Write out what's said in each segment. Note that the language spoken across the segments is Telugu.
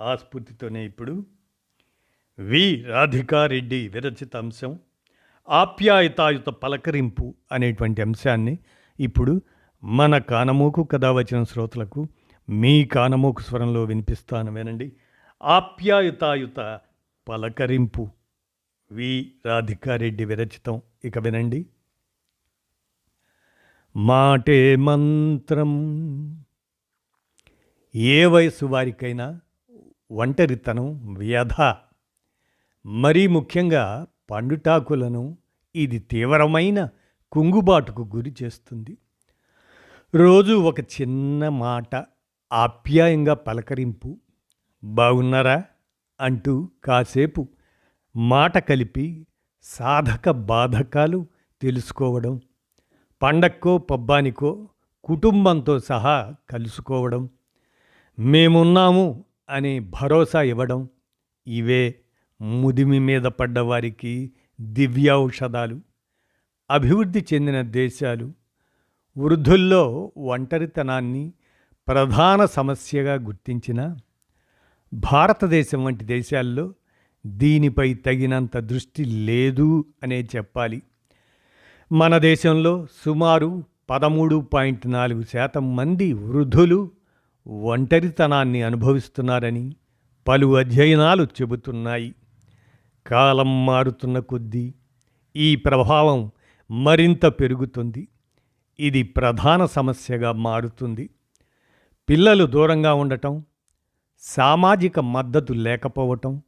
ఆ స్ఫూర్తితోనే ఇప్పుడు వి. రాధికారెడ్డి విరచిత అంశం ఆప్యాయతాయుత పలకరింపు అనేటువంటి అంశాన్ని ఇప్పుడు మన కానమోకు కథ వచ్చిన శ్రోతలకు మీ కానమోకు స్వరంలో వినిపిస్తాను వినండి. ఆప్యాయతాయుత పలకరింపు వి. రాధికారెడ్డి విరచితం. ఇక వినండి. మాటే మంత్రం ఏ వయసు వారికైనా ఒంటరితనం వ్యధ. మరీ ముఖ్యంగా పండుటాకులను ఇది తీవ్రమైన కుంగుబాటుకు గురి చేస్తుంది. రోజు ఒక చిన్న మాట ఆప్యాయంగా పలకరింపు. బాగున్నారా అంటూ కాసేపు మాట కలిపి సాధక బాధకాలు తెలుసుకోవడం పండక్కో పబ్బానికో కుటుంబంతో సహా కలుసుకోవడం. మేమున్నాము అనే భరోసా ఇవ్వడం ఇవే ముదిమి మీద పడ్డవారికి దివ్యౌషధాలు అభివృద్ధి చెందిన దేశాలు వృద్ధుల్లో ఒంటరితనాన్ని ప్రధాన సమస్యగా గుర్తించిన భారతదేశం వంటి దేశాల్లో దీనిపై తగినంత దృష్టి లేదు అనే చెప్పాలి. మన దేశంలో సుమారు పదమూడు పాయింట్ నాలుగు శాతం మంది వృద్ధులు ఒంటరితనాన్ని అనుభవిస్తున్నారని పలు అధ్యయనాలు చెబుతున్నాయి. కాలం మారుతున్న కొద్దీ ఈ ప్రభావం మరింత పెరుగుతుంది. ఇది ప్రధాన సమస్యగా మారుతుంది. పిల్లలు దూరంగా ఉండటం సామాజిక మద్దతు లేకపోవటం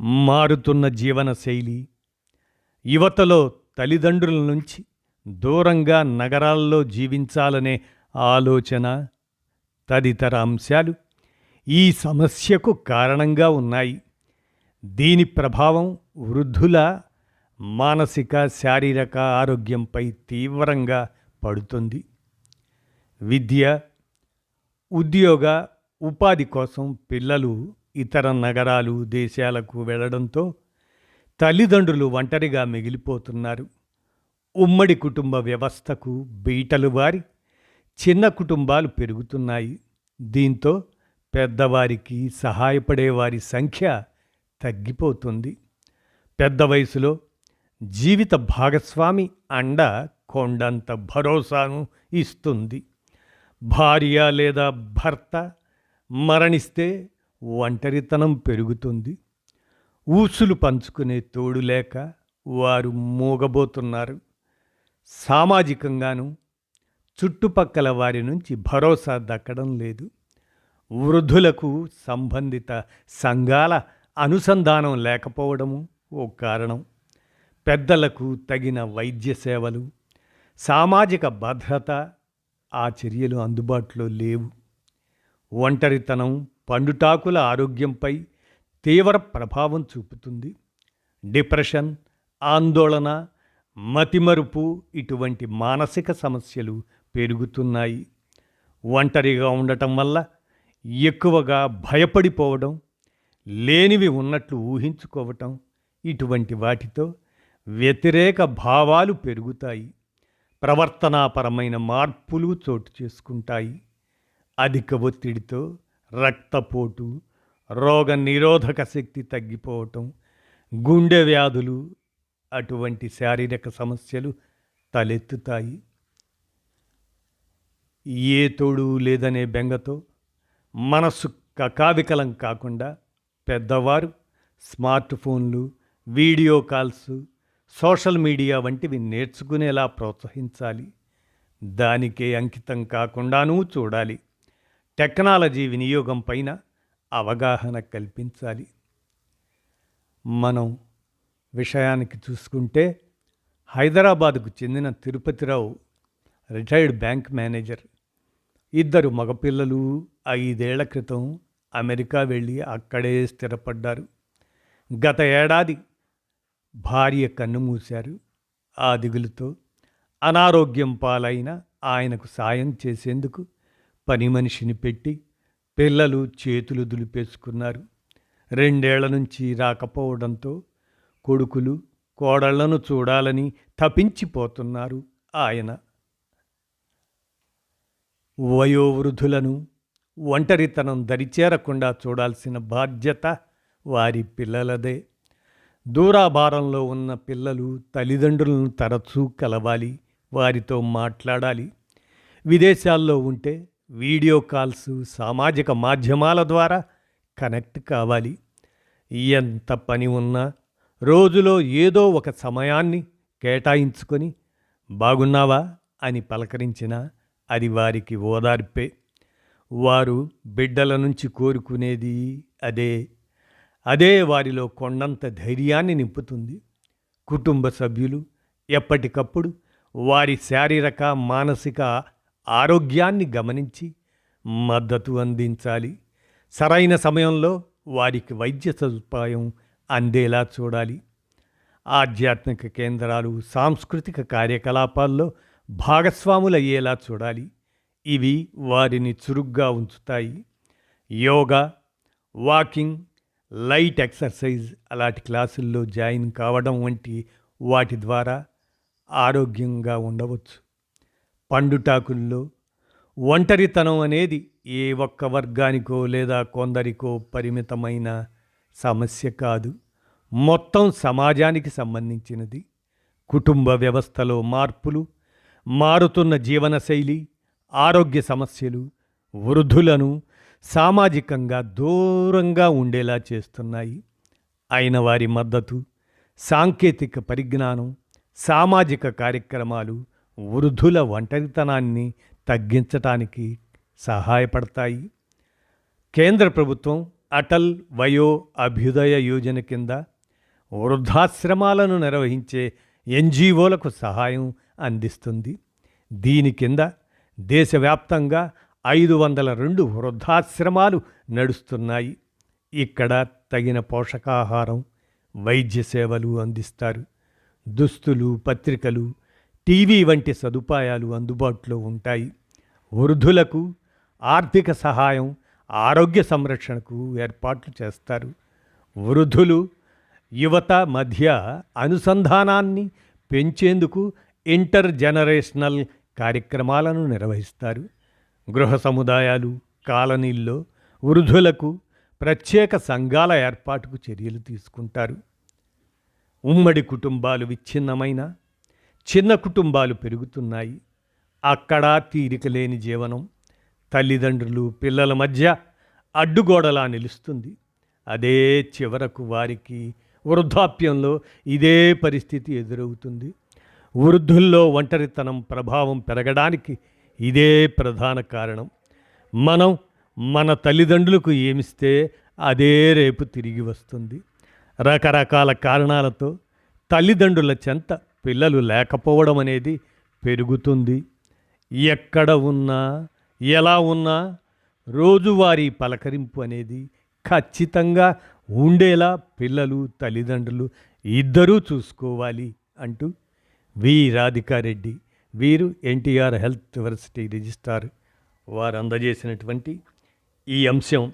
మారుతున్న జీవన శైలి యువతలో తల్లిదండ్రుల నుంచి దూరంగా నగరాల్లో జీవించాలనే ఆలోచన తదితర అంశాలు ఈ సమస్యకు కారణంగా ఉన్నాయి. దీని ప్రభావం వృద్ధుల మానసిక శారీరక ఆరోగ్యంపై తీవ్రంగా పడుతుంది. విద్య ఉద్యోగ ఉపాధి కోసం పిల్లలు ఇతర నగరాలు దేశాలకు వెళ్ళడంతో తల్లిదండ్రులు ఒంటరిగా మిగిలిపోతున్నారు. ఉమ్మడి కుటుంబ వ్యవస్థకు బీటలు వారి చిన్న కుటుంబాలు పెరుగుతున్నాయి. దీంతో పెద్దవారికి సహాయపడే వారి సంఖ్య తగ్గిపోతుంది. పెద్ద వయసులో జీవిత భాగస్వామి అండ కొండంత భరోసాను ఇస్తుంది. భార్య లేదా భర్త మరణిస్తే ఒంటరితనం పెరుగుతుంది. ఊసులు పంచుకునే తోడు లేక వారు మూగబోతున్నారు. సామాజికంగాను చుట్టుపక్కల వారి నుంచి భరోసా దక్కడం లేదు. వృద్ధులకు సంబంధిత సంఘాల అనుసంధానం లేకపోవడము ఓ కారణం. పెద్దలకు తగిన వైద్య సేవలు సామాజిక భద్రత ఆ చర్యలు అందుబాటులో లేవు. ఒంటరితనం పండుటాకుల ఆరోగ్యంపై తీవ్ర ప్రభావం చూపుతుంది. డిప్రెషన్ ఆందోళన మతిమరుపు ఇటువంటి మానసిక సమస్యలు పెరుగుతున్నాయి. ఒంటరిగా ఉండటం వల్ల ఎక్కువగా భయపడిపోవడం లేనివి ఉన్నట్లు ఊహించుకోవటం ఇటువంటి వాటితో వ్యతిరేక భావాలు పెరుగుతాయి. ప్రవర్తనాపరమైన మార్పులు చోటు చేసుకుంటాయి. అధిక ఒత్తిడితో రక్తపోటు రోగ నిరోధక శక్తి తగ్గిపోవటం గుండె వ్యాధులు అటువంటి శారీరక సమస్యలు తలెత్తుతాయి. ఏ తోడు లేదనే బెంగతో మనస్సు కకావికలం కాకుండా పెద్దవారు స్మార్ట్ ఫోన్లు వీడియో కాల్స్ సోషల్ మీడియా వంటివి నేర్చుకునేలా ప్రోత్సహించాలి. దానికే అంకితం కాకుండానూ చూడాలి. టెక్నాలజీ వినియోగం పైన అవగాహన కల్పించాలి. మనం విషయానికి చూసుకుంటే హైదరాబాద్కు చెందిన తిరుపతిరావు రిటైర్డ్ బ్యాంక్ మేనేజర్. ఇద్దరు మగపిల్లలు ఐదేళ్ళ క్రితం అమెరికా వెళ్ళి అక్కడే స్థిరపడ్డారు. గత ఏడాది భార్య కన్నుమూశారు ఆ దిగులుతో అనారోగ్యం పాలైన ఆయనకు సాయం చేసేందుకు పని మనిషిని పెట్టి పిల్లలు చేతులు దులిపేసుకున్నారు. రెండేళ్ళ నుంచి రాకపోవడంతో కొడుకులు కోడళ్ళను చూడాలని తపించిపోతున్నారు ఆయన. వయోవృద్ధులను ఒంటరితనం దరిచేరకుండా చూడాల్సిన బాధ్యత వారి పిల్లలదే. దూరాభారంలో ఉన్న పిల్లలు తల్లిదండ్రులను తరచూ కలవాలి వారితో మాట్లాడాలి. విదేశాల్లో ఉంటే వీడియో కాల్స్ సామాజిక మాధ్యమాల ద్వారా కనెక్ట్ కావాలి. ఎంత పని ఉన్నా రోజులో ఏదో ఒక సమయాన్ని కేటాయించుకొని బాగున్నావా అని పలకరించినా అది వారికి ఓదార్పే. వారు బిడ్డల నుంచి కోరుకునేది అదే. అదే వారిలో కొండంత ధైర్యాన్ని నింపుతుంది. కుటుంబ సభ్యులు ఎప్పటికప్పుడు వారి శారీరక మానసిక ఆరోగ్యాన్ని గమనించి మద్దతు అందించాలి. సరైన సమయంలో వారికి వైద్య సదుపాయం అందేలా చూడాలి. ఆధ్యాత్మిక కేంద్రాలు సాంస్కృతిక కార్యకలాపాల్లో భాగస్వాములయ్యేలా చూడాలి. ఇవి వారిని చురుగ్గా ఉంచుతాయి. యోగా వాకింగ్ లైట్ ఎక్సర్సైజ్ అలాంటి క్లాసుల్లో జాయిన్ కావడం వంటి వాటి ద్వారా ఆరోగ్యంగా ఉండవచ్చు. పండుటాకుల్లో ఒంటరితనం అనేది ఏ ఒక్క వర్గానికో లేదా కొందరికో పరిమితమైన సమస్య కాదు. మొత్తం సమాజానికి సంబంధించినది. కుటుంబ వ్యవస్థలో మార్పులు మారుతున్న జీవనశైలి ఆరోగ్య సమస్యలు వృద్ధులను సామాజికంగా దూరంగా ఉండేలా చేస్తున్నాయి. అయిన వారి మద్దతు సాంకేతిక పరిజ్ఞానం సామాజిక కార్యక్రమాలు వృద్ధుల ఒంటరితనాన్ని తగ్గించటానికి సహాయపడతాయి. కేంద్ర ప్రభుత్వం అటల్ వయో అభ్యుదయ యోజన కింద వృద్ధాశ్రమాలను నిర్వహించే ఎన్జిఓలకు సహాయం అందిస్తుంది. దీని కింద దేశవ్యాప్తంగా ఐదు వందల రెండు వృద్ధాశ్రమాలు నడుస్తున్నాయి. ఇక్కడ తగిన పోషకాహారం వైద్య సేవలు అందిస్తారు. దుస్తులు పత్రికలు టీవీ వంటి సదుపాయాలు అందుబాటులో ఉంటాయి. వృద్ధులకు ఆర్థిక సహాయం ఆరోగ్య సంరక్షణకు ఏర్పాట్లు చేస్తారు. వృద్ధులు యువత మధ్య అనుసంధానాన్ని పెంచేందుకు ఇంటర్ జనరేషనల్ కార్యక్రమాలను నిర్వహిస్తారు. గృహ సముదాయాలు కాలనీల్లో వృద్ధులకు ప్రత్యేక సంఘాల ఏర్పాటుకు చర్యలు తీసుకుంటారు. ఉమ్మడి కుటుంబాలు విచ్ఛిన్నమైన చిన్న కుటుంబాలు పెరుగుతున్నాయి. అక్కడ తీరిక లేని జీవనం తల్లిదండ్రులు పిల్లల మధ్య అడ్డుగోడలా నిలుస్తుంది. అదే చివరకు వారికి వృద్ధాప్యంలో ఇదే పరిస్థితి ఎదురవుతుంది. వృద్ధుల్లో ఒంటరితనం ప్రభావం పెరగడానికి ఇదే ప్రధాన కారణం. మనం మన తల్లిదండ్రులకు ఏమిస్తే అదే రేపు తిరిగి వస్తుంది. రకరకాల కారణాలతో తల్లిదండ్రుల చెంత పిల్లలు లేకపోవడం అనేది పెరుగుతుంది. ఎక్కడ ఉన్నా ఎలా ఉన్నా రోజువారీ పలకరింపు అనేది ఖచ్చితంగా ఉండేలా పిల్లలు తల్లిదండ్రులు ఇద్దరూ చూసుకోవాలి అంటూ వి. రాధికారెడ్డి వీరు ఎన్టీఆర్ హెల్త్ వర్సిటీ రిజిస్టార్ వారు అందజేసినటువంటి ఈ అంశం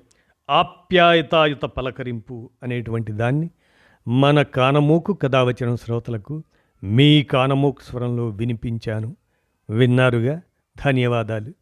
ఆప్యాయతాయుత పలకరింపు అనేటువంటి దాన్ని మన కానమూకు కథావచనం శ్రోతలకు మీ కానమూకు స్వరంలో వినిపించాను. విన్నారుగా? ధన్యవాదాలు.